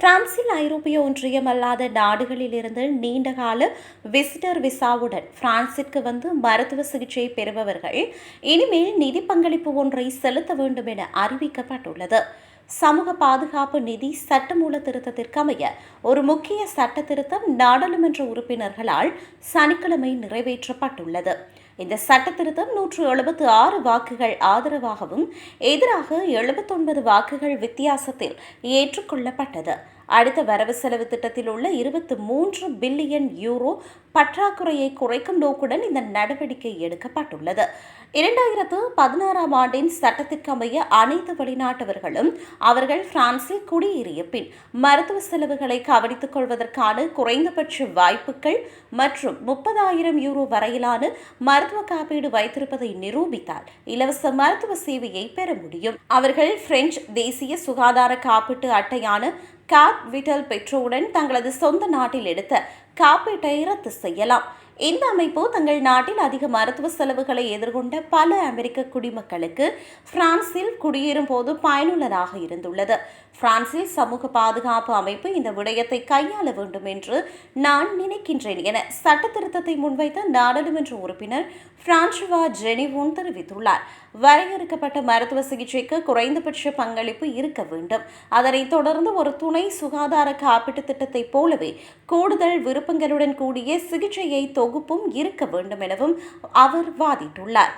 பிரான்சில் ஐரோப்பிய ஒன்றியம் அல்லாத நாடுகளிலிருந்து நீண்டகால விசிட்டர் விசாவுடன் பிரான்சிற்கு வந்து மருத்துவ சிகிச்சை பெறுபவர்கள் இனிமேல் நிதி பங்களிப்பு ஒன்றை செலுத்த வேண்டும் என அறிவிக்கப்பட்டுள்ளது. சமூக பாதுகாப்பு நிதி சட்டமூல திருத்தத்திற்கு அமைய ஒரு முக்கிய சட்ட திருத்தம் நாடாளுமன்ற உறுப்பினர்களால் சனிக்கிழமை நிறைவேற்றப்பட்டுள்ளது. இந்த சட்ட திருத்தம் நூற்று எழுபத்து ஆறு வாக்குகள் ஆதரவாகவும் எதிராக எழுபத்தொன்பது வாக்குகள் வித்தியாசத்தில் ஏற்றுக்கொள்ளப்பட்டது. அடுத்த வரவு செலவு திட்டத்தில் உள்ள இருபத்தி மூன்று பில்லியன் யூரோ பற்றாக்குறையை குறைக்கும் நோக்குடன் இந்த நடவடிக்கை எடுக்கப்பட்டுள்ளது. இரண்டாயிரத்து பதினாறாம் ஆண்டின் சட்டத்திற்கு அமைய அனைத்து வெளிநாட்டவர்களும் அவர்கள் பிரான்சில் குடியேறிய பின் மருத்துவ செலவுகளை கவனித்துக் கொள்வதற்கான குறைந்தபட்ச வாய்ப்புகள் மற்றும் முப்பதாயிரம் யூரோ வரையிலான மருத்துவ காப்பீடு வைத்திருப்பதை நிரூபித்தால் இலவச மருத்துவ சேவையை பெற முடியும். அவர்கள் பிரெஞ்சு தேசிய சுகாதார காப்பீட்டு அட்டையான காப் விட்டல் பெட்ரோவுடன் தங்களது சொந்த நாட்டில் எடுத்த காப்பீட்டை ரத்து செய்யலாம். இந்த அமைப்பு தங்கள் நாட்டில் அதிக மருத்துவ செலவுகளை எதிர்கொண்ட பல அமெரிக்க குடிமக்களுக்கு பிரான்சில் குடியேறும் போது பயனுள்ளதாக இருந்துள்ளது. பிரான்சில் சமூக பாதுகாப்பு அமைப்பு இந்த விடயத்தை கையாள வேண்டும் என்று நான் நினைக்கின்றேன் என சட்ட திருத்தத்தை முன்வைத்த நாடாளுமன்ற உறுப்பினர் பிரான்சுவா ஜெனிவோன் தெரிவித்துள்ளார். வரையறுக்கப்பட்ட மருத்துவ சிகிச்சைக்கு குறைந்தபட்ச பங்களிப்பு இருக்க வேண்டும். அதனைத் தொடர்ந்து ஒரு துணை சுகாதார காப்பீட்டு திட்டத்தை போலவே கூடுதல் விருப்பங்களுடன் கூடிய சிகிச்சையை தொகுப்பும் இருக்க வேண்டும் எனவும் அவர் வாதிட்டுள்ளார்.